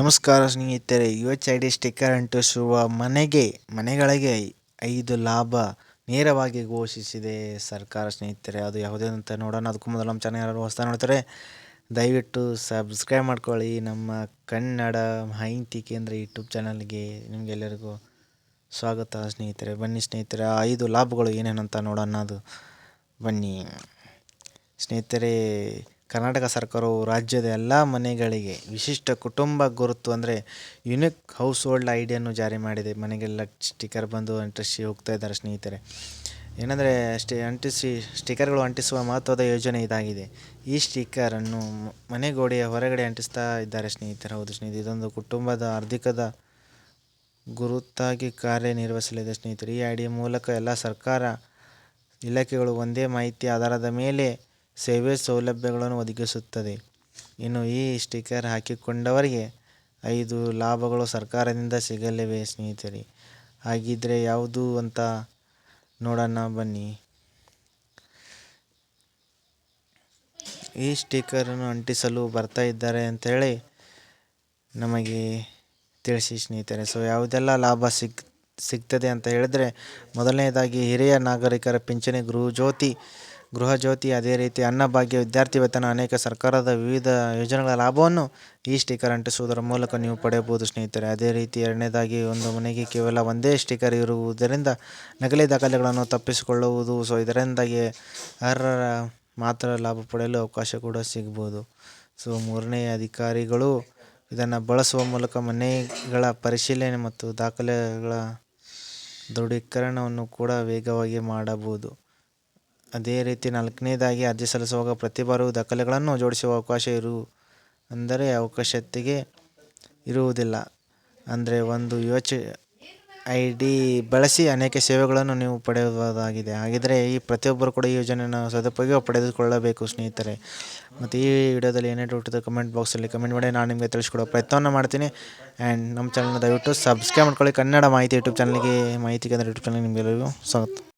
ನಮಸ್ಕಾರ ಸ್ನೇಹಿತರೆ U H I D sticker ಅಂಟಿಸುವ ಮನೆಗೆ, ಮನೆಗಳಿಗೆ ಐದು ಲಾಭ ನೇರವಾಗಿ ಘೋಷಿಸಿದೆ ಸರ್ಕಾರ ಸ್ನೇಹಿತರೆ. ಅದು ಯಾವುದೇ ಅಂತ ನೋಡೋಣ. ಅದಕ್ಕೂ ಮೊದಲು ನಮ್ಮ ಚಾನಲ್ ಯಾರು ಹೊಸ ನೋಡ್ತಾರೆ, ದಯವಿಟ್ಟು ಸಬ್ಸ್ಕ್ರೈಬ್ ಮಾಡ್ಕೊಳ್ಳಿ. ನಮ್ಮ ಕನ್ನಡ ಮಾಹಿತಿ ಕೇಂದ್ರ ಯೂಟ್ಯೂಬ್ ಚಾನಲ್ಗೆ ನಿಮಗೆಲ್ಲರಿಗೂ ಸ್ವಾಗತ ಸ್ನೇಹಿತರೆ. ಬನ್ನಿ ಸ್ನೇಹಿತರೆ, ಆ ಐದು ಲಾಭಗಳು ಏನೇನಂತ ನೋಡೋಣ. ಅದು ಬನ್ನಿ. ಸ್ನೇಹಿತರೆ ಕರ್ನಾಟಕ ಸರ್ಕಾರವು ರಾಜ್ಯದ ಎಲ್ಲ ಮನೆಗಳಿಗೆ ವಿಶಿಷ್ಟ ಕುಟುಂಬ ಗುರುತು ಅಂದರೆ ಯುನಿಕ್ ಹೌಸ್ ಹೋಲ್ಡ್ ಐಡಿಯನ್ನು ಜಾರಿ ಮಾಡಿದೆ. ಮನೆಗೆಲ್ಲ ಸ್ಟಿಕರ್ ಬಂದು ಅಂಟಿಸಿ ಹೋಗ್ತಾ ಇದ್ದಾರೆ ಸ್ನೇಹಿತರೆ. ಏನಂದರೆ ಸ್ಟಿ ಅಂಟಿಸಿ ಸ್ಟಿಕರ್ಗಳು ಅಂಟಿಸುವ ಮಹತ್ವದ ಯೋಜನೆ ಇದಾಗಿದೆ. ಈ ಸ್ಟಿಕ್ಕರನ್ನು ಮನೆ ಗೋಡೆಯ ಹೊರಗಡೆ ಅಂಟಿಸ್ತಾ ಇದ್ದಾರೆ ಸ್ನೇಹಿತರೆ. ಹೌದು ಸ್ನೇಹಿತರೆ, ಇದೊಂದು ಕುಟುಂಬದ ಆರ್ಥಿಕದ ಗುರುತಾಗಿ ಕಾರ್ಯನಿರ್ವಹಿಸಲಿದೆ ಸ್ನೇಹಿತರೆ. ಈ ಐಡಿಯ ಮೂಲಕ ಎಲ್ಲ ಸರ್ಕಾರ ಇಲಾಖೆಗಳು ಒಂದೇ ಮಾಹಿತಿ ಆಧಾರದ ಮೇಲೆ ಸೇವೆ ಸೌಲಭ್ಯಗಳನ್ನು ಒದಗಿಸುತ್ತದೆ. ಇನ್ನು ಈ ಸ್ಟಿಕರ್ ಹಾಕಿಕೊಂಡವರಿಗೆ ಐದು ಲಾಭಗಳು ಸರ್ಕಾರದಿಂದ ಸಿಗಲಿವೆ ಸ್ನೇಹಿತರೆ. ಹಾಗಿದ್ದರೆ ಯಾವುದು ಅಂತ ನೋಡೋಣ ಬನ್ನಿ. ಈ ಸ್ಟಿಕರನ್ನು ಅಂಟಿಸಲು ಬರ್ತಾ ಇದ್ದಾರೆ ಅಂಥೇಳಿ ನಮಗೆ ತಿಳಿಸಿ ಸ್ನೇಹಿತರೆ. ಸೊ ಯಾವುದೆಲ್ಲ ಲಾಭ ಸಿಗ್ ಸಿಗ್ತದೆ ಅಂತ ಹೇಳಿದ್ರೆ ಮೊದಲನೇದಾಗಿ ಹಿರಿಯ ನಾಗರಿಕರ ಪಿಂಚಣಿ ಗೃಹ ಜ್ಯೋತಿ ಗೃಹ ಜ್ಯೋತಿ ಅದೇ ರೀತಿ ಅನ್ನಭಾಗ್ಯ ವಿದ್ಯಾರ್ಥಿ ವೇತನ ಅನೇಕ ಸರ್ಕಾರದ ವಿವಿಧ ಯೋಜನೆಗಳ ಲಾಭವನ್ನು ಈ ಸ್ಟಿಕರ್ ಅಂಟಿಸುವುದರ ಮೂಲಕ ನೀವು ಪಡೆಯಬಹುದು, ಸ್ನೇಹಿತರೆ. ಅದೇ ರೀತಿ ಎರಡನೇದಾಗಿ ಒಂದು ಮನೆಗೆ ಕೇವಲ ಒಂದೇ ಸ್ಟಿಕರ್ ಇರುವುದರಿಂದ ನಕಲಿ ದಾಖಲೆಗಳನ್ನು ತಪ್ಪಿಸಿಕೊಳ್ಳುವುದು, ಸೊ ಇದರಿಂದಾಗಿ ಅರ್ಹರ ಮಾತ್ರ ಲಾಭ ಪಡೆಯಲು ಅವಕಾಶ ಕೂಡ ಸಿಗ್ಬೋದು ಸೊ ಮೂರನೇ ಅಧಿಕಾರಿಗಳು ಇದನ್ನು ಬಳಸುವ ಮೂಲಕ ಮನೆಗಳ ಪರಿಶೀಲನೆ ಮತ್ತು ದಾಖಲೆಗಳ ದೃಢೀಕರಣವನ್ನು ಕೂಡ ವೇಗವಾಗಿ ಮಾಡಬಹುದು. ಅದೇ ರೀತಿ ನಾಲ್ಕನೇದಾಗಿ ಅರ್ಜಿ ಸಲ್ಲಿಸುವಾಗ ಪ್ರತಿ ಬಾರಿಯೂ ದಾಖಲೆಗಳನ್ನು ಜೋಡಿಸುವ ಅವಕಾಶ ಇರು, ಅಂದರೆ ಅವಕಾಶತೆಗೆ ಇರುವುದಿಲ್ಲ. ಅಂದರೆ ಒಂದು ಯೋಚೆ ಐ ಡಿ ಬಳಸಿ ಅನೇಕ ಸೇವೆಗಳನ್ನು ನೀವು ಪಡೆಯಬಹುದಾಗಿದೆ. ಹಾಗಿದ್ದರೆ ಈ ಪ್ರತಿಯೊಬ್ಬರು ಕೂಡ ಈ ಯೋಜನೆಯನ್ನು ಸದುಪಯೋಗ ಪಡೆದುಕೊಳ್ಳಬೇಕು ಸ್ನೇಹಿತರೆ. ಮತ್ತು ಈ ವಿಡಿಯೋದಲ್ಲಿ ಏನೇ ಡೌಟ್ ಕಮೆಂಟ್ ಬಾಕ್ಸಲ್ಲಿ ಕಮೆಂಟ್ ಮಾಡಿ. ನಾನು ನಿಮಗೆ ತಿಳಿಸ್ಕೊಡೋ ಪ್ರಯತ್ನವನ್ನು ಮಾಡ್ತೀನಿ. ಆ್ಯಂಡ್ ನಮ್ಮ ಚಾನಲ್ನ ದಯವಿಟ್ಟು ಸಬ್ಸ್ಕ್ರೈಬ್ ಮಾಡ್ಕೊಳ್ಳಿ. ಕನ್ನಡ ಮಾಹಿತಿ ಯೂಟ್ಯೂಬ್ ಚಾನಲ್ಗೆ ಮಾಹಿತಿಗೆ ಅಂದರೆ ಯೂಟ್ಯೂಬ್ ಚಾನಲ್ ನಿಮಗೆಲ್ಲರಿಗೂ ಸ್ವಾಗತ.